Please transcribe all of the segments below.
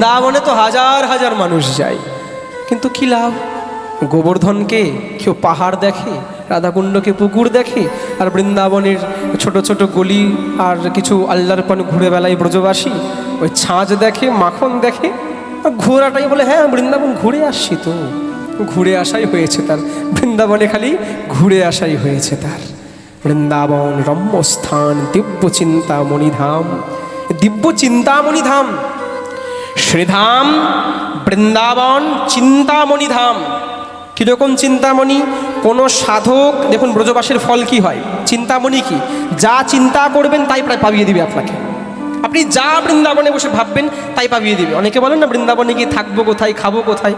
বৃন্দাবনে তো হাজার হাজার মানুষ যায়। কিন্তু কি লাভ? গোবর্ধনকে কেউ পাহাড় দেখে, রাধাকুণ্ডকে পুকুর দেখে, আর বৃন্দাবনের ছোট ছোট গলি আর কিছু আল্লাহর পান ঘুরে বেলায় ব্রজবাসী, ওই ছাঁচ দেখে, মাখন দেখে ঘোরাটাই বলে হ্যাঁ বৃন্দাবন ঘুরে আসছি তো। ঘুরে আসাই হয়েছে তার, বৃন্দাবনে খালি ঘুরে আসাই হয়েছে তার। বৃন্দাবন রম্যস্থান দিব্য চিন্তামণি ধাম দিব্য চিন্তামণি ধাম শ্রীধাম, বৃন্দাবন চিন্তামণি ধাম কীরকম চিন্তামণি? কোনো সাধক, দেখুন ব্রজবাসের ফল কি হয়? চিন্তামণি কি? যা চিন্তা করবেন তাই প্রায় পাবিয়ে দিবে আপনাকে। আপনি যা বৃন্দাবনে বসে ভাববেন তাই পাবিয়ে দিবে। অনেকে বলেন না, বৃন্দাবনে গিয়ে থাকব কোথায়, খাব কোথায়?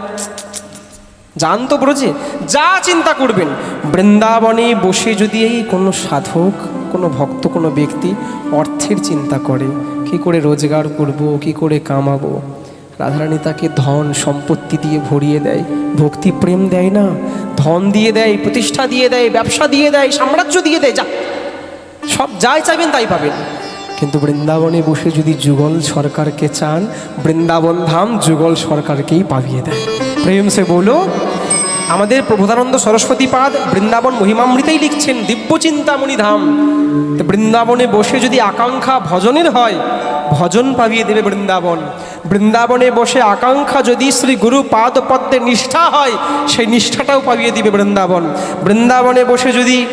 জান তো ব্রজে, যা চিন্তা করবেন। বৃন্দাবনে বসে যদি এই কোনো সাধক কোনো ভক্ত, কোনো ব্যক্তি অর্থের চিন্তা করে। কি করে রোজগার করব, কি করে কামাবো? রাধারানী তাকে ধন, সম্পত্তি দিয়ে ভরিয়ে দেয়। ভক্তি প্রেম দেয় না। ধন দিয়ে দেয়, প্রতিষ্ঠা দিয়ে দেয়, ব্যবসা দিয়ে দেয়, সাম্রাজ্য দিয়ে দেয়, যা। সব যাই চাইবেন, তাই পাবেন। কিন্তু বৃন্দাবনে বসে যদি যুগল সরকারকে চান বৃন্দাবন ধাম যুগল সরকারকেই পাবিয়ে দেয়। প্রেম সে বলো আমাদের প্রবোধানন্দ সরস্বতী পাদ বৃন্দাবন মহিমামৃতেই লিখছেন দিব্য চিন্তামণি ধাম বৃন্দাবনে বসে যদি আকাঙ্ক্ষা ভজনের হয়, ভজন পাবিয়ে দেবে বৃন্দাবন। বৃন্দাবনে বসে আকাঙ্ক্ষা যদি শ্রী গুরু পাদ পদ্মের নিষ্ঠা হয়, সেই নিষ্ঠাটাও পাবিয়ে দিবে বৃন্দাবন। বৃন্দাবনে বসে যদি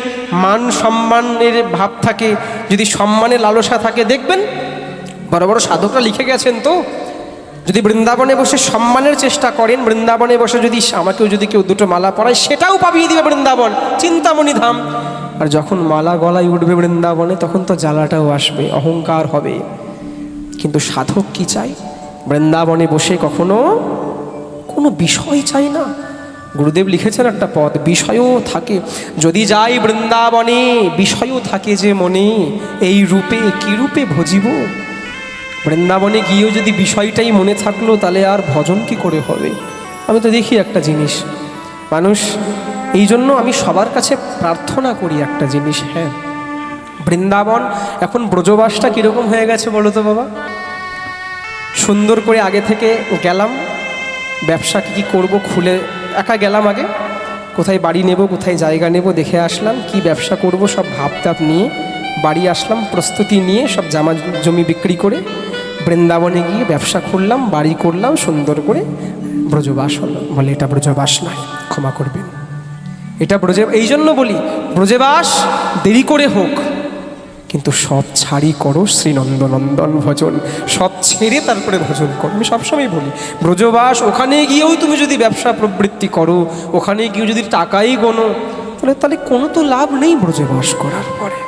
মান সম্মানের ভাব থাকে, যদি সম্মানের লালসা থাকে, দেখবেন বড় বড় সাধকরা লিখে গেছেন তো যদি বৃন্দাবনে বসে সম্মানের চেষ্টা করেন, বৃন্দাবনে বসে যদি আমাকেও যদি কেউ দুটো মালা পরায়, সেটাও পাবিয়ে দিবে বৃন্দাবন। চিন্তামণি ধাম। আর যখন মালা গলায় উঠবে বৃন্দাবনে, তখন তো জ্বালাটাও আসবে, অহংকার হবে। কিন্তু সাধক কি চাই বৃন্দাবনে বসে কখনো কোনো বিষয় চাই না। গুরুদেব লিখেছেন একটা পদ, বিষয়ও থাকে। যদি যাই বৃন্দাবনে, বিষয়ও থাকে যে মনে, এই রূপে কি রূপে ভজিব? বৃন্দাবনে গিয়েও যদি বিষয়টাই মনে থাকল, তাহলে আর ভজন কি করে হবে? আমি তো দেখি একটা জিনিস। মানুষ, এই জন্য আমি সবার কাছে প্রার্থনা করি একটা জিনিস হ্যাঁ। বৃন্দাবন, এখন ব্রজবাসটা কীরকম হয়ে গেছে বলো তো বাবা? সুন্দর করে আগে থেকে গেলাম, ব্যবসা কী কী করব খুলে, একা গেলাম আগে। কোথায় বাড়ি নেব, কোথায় জায়গা নেব, দেখে আসলাম, কি ব্যবসা করব, সব ভাবতাপ নিয়ে বাড়ি আসলাম, প্রস্তুতি নিয়ে সব জামা জমি বিক্রি করে। বৃন্দাবনে গিয়ে ব্যবসা করলাম, বাড়ি করলাম, সুন্দর করে ব্রজবাস হলো। বলে, এটা ব্রজবাস নয়, ক্ষমা করবেন। এটা ব্রজে, এই জন্য বলি, ব্রজবাস দেরি করে হোক, কিন্তু সব ছাড়ি করো শ্রীনন্দনন্দন ভজন। সব ছেড়ে তারপরে ভজন করো। আমি সবসময় বলি, ব্রজবাস, ওখানে গিয়েও তুমি যদি ব্যবসা প্রবৃত্তি করো, ওখানে গিয়েও যদি টাকাই গোনো, তাহলে তাহলে কোনো তো লাভ নেই ব্রজবাস করার পরে।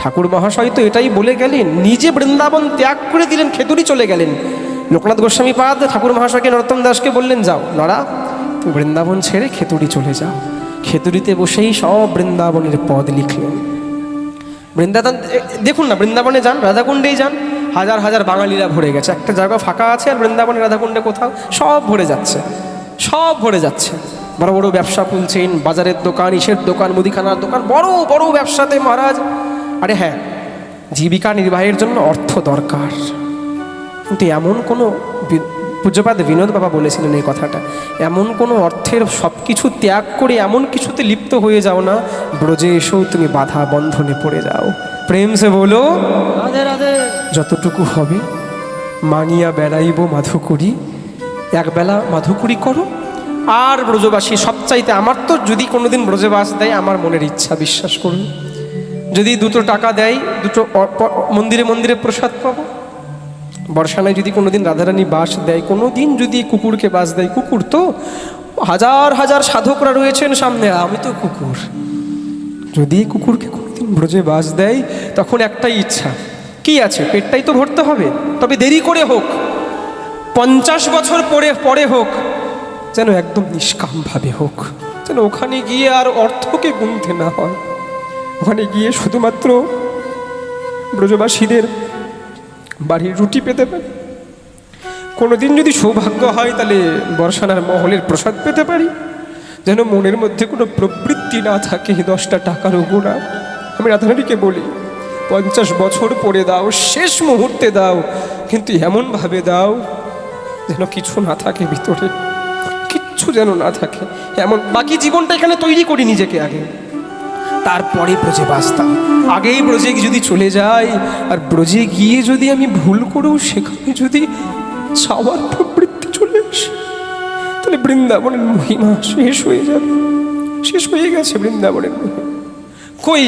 ঠাকুর মহাশয় তো এটাই বলে গেলেন, নিজে বৃন্দাবন ত্যাগ করে দিলেন, খেতুরি চলে গেলেন। লোকনাথ গোস্বামী পাদ ঠাকুর মহাশয়কে নরোত্তম দাসকে বললেন, যাও, নড়া, তুমি বৃন্দাবন ছেড়ে খেতুরি চলে যাও। খেতুরিতে বসেই সব বৃন্দাবনের পদ লিখলেন বৃন্দাবন দেখুন না, বৃন্দাবনে যান, রাধাকুণ্ডেই যান, হাজার হাজার বাঙালিরা ভরে গেছে। একটা জায়গা ফাঁকা আছে আর বৃন্দাবনে রাধাকুণ্ডে কোথাও, সব ভরে যাচ্ছে। সব ভরে যাচ্ছে। বড় বড় ব্যবসা খুলছেন, বাজারের দোকান, ইসের দোকান, মুদিখানার দোকান, বড় বড় ব্যবসাতে মহারাজ আরে হ্যাঁ জীবিকা নির্বাহের জন্য অর্থ দরকার। কিন্তু এমন কোনো পূজ্যপাদ বিনোদ বাবা বলেছিলেন এই কথাটা। এমন কোনো অর্থের সব কিছু ত্যাগ করে এমন কিছুতে লিপ্ত হয়ে যাও না ব্রজে এসেও তুমি বাধা বন্ধনে পড়ে যাও। প্রেম সে বলো যতটুকু হবে মানিয়া বেড়াইব মাধুকুরি। একবেলা মাধুকুরি করো। আর ব্রজবাসী সবচাইতে আমার তো যদি কোনোদিন ব্রজবাস দেয় আমার মনের ইচ্ছা বিশ্বাস করুন। যদি দুটো টাকা দেয়, দুটো মন্দিরে মন্দিরে প্রসাদ পাবো? বর্ষানায় যদি কোনোদিন রাধারানী বাস দেয় কোনো দিন যদি কুকুরকে বাস দেয়, কুকুর তো হাজার হাজার সাধকরা রয়েছেন সামনে, আমি তো কুকুর। যদি কুকুরকে কোনোদিন ব্রজে বাস দেয়, তখন একটাই ইচ্ছা। কি আছে? পেটটাই তো ভরতে হবে। তবে দেরি করে হোক। পঞ্চাশ বছর পরে পরে হোক। যেন একদম নিষ্কামভাবে হোক। যেন ওখানে গিয়ে আর অর্থকে গুনতে না হয়। ওখানে গিয়ে শুধুমাত্র ব্রজবাসীদের বাড়ির রুটি পেতে পারি। কোনোদিন যদি সৌভাগ্য হয়, তাহলে বর্ষানার মহলের প্রসাদ পেতে পারি। যেন মনের মধ্যে কোনো প্রবৃত্তি না থাকে দশটা টাকার গোড়া আমি রাধারানীকে বলি, পঞ্চাশ বছর পরে দাও, শেষ মুহূর্তে দাও, কিন্তু এমনভাবে দাও যেন কিছু না থাকে ভিতরে। কিচ্ছু যেন না থাকে। এমন বাকি জীবনটা এখানে তৈরি করি নিজেকে আগে। তারপরে ব্রজে বাঁচতাম। আগেই ব্রজে যদি চলে যাই, আর ব্রজে গিয়ে যদি আমি ভুল করেও সেখানে যদি চাওয়ার প্রবৃত্তি চলে আসে, তাহলে বৃন্দাবনের মহিমা শেষ হয়ে যাবে। শেষ হয়ে গেছে বৃন্দাবনের মহিমা। কই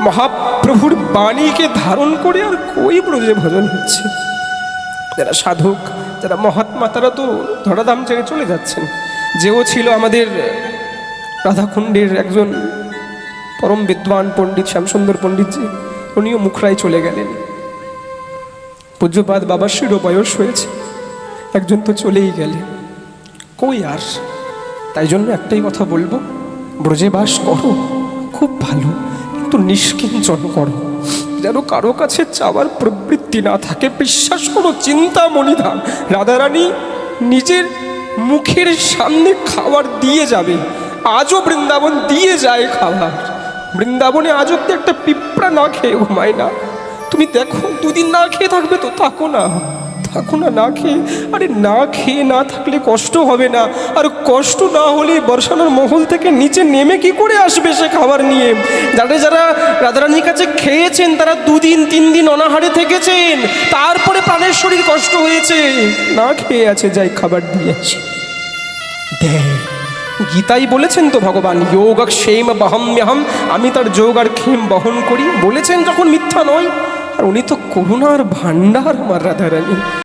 মহাপ্রভুর বাণীকে ধারণ করে আর কই ব্রজে ভজন হচ্ছে? যারা সাধক, যারা মহাত্মা, তারা তো ধরাধাম ছেড়ে চলে যাচ্ছেন। যেও ছিল আমাদের রাধাকুণ্ডের একজন পরম বিদ্বান পণ্ডিত শ্যামসুন্দর পণ্ডিতজি, উনিও মুখরায় চলে গেলেন। পূজ্যপাদ বাবাশ্রীরও বয়স হয়েছে, একজন তো চলেই গেলেন। কই আর? তাই জন্য একটাই কথা বলব ব্রজে বাস করো, খুব ভালো, কিন্তু নিষ্কিঞ্চন করো। যেন কারও কাছে চাওয়ার প্রবৃত্তি না থাকে, বিশ্বাস করো, চিন্তা মনিধান রাধারানী নিজের মুখের সামনে খাবার দিয়ে যাবে, আজও বৃন্দাবন দিয়ে যায় খাবার বৃন্দাবনে আজও তো একটা পিঁপড়া না খেয়ে ঘুমায় না। তুমি দেখো, দুদিন না খেয়ে থাকবে তো থাকো না। থাকো না না খেয়ে। আরে না খেয়ে না থাকলে কষ্ট হবে না। আর কষ্ট না হলে বর্ষানোর মহল থেকে নিচে নেমে কি করে আসবে সে খাবার নিয়ে? যারা যারা রাধারানীর কাছে খেয়েছেন, তারা দুদিন, তিন দিন অনাহারে থেকেছেন। তারপরে প্রাণের শরীর কষ্ট হয়েছে। না খেয়ে আছে, যাই খাবার দিয়ে আসি। দেয় গীতাই বলেছেন তো ভগবান যোগ ক্ষেম বহম্যহম আমি তার যোগ আর ক্ষেম বহন করি। বলেছেন যখন মিথ্যা নয়। আর উনি তো করুণার ভাণ্ডার, আমার রাধারানী।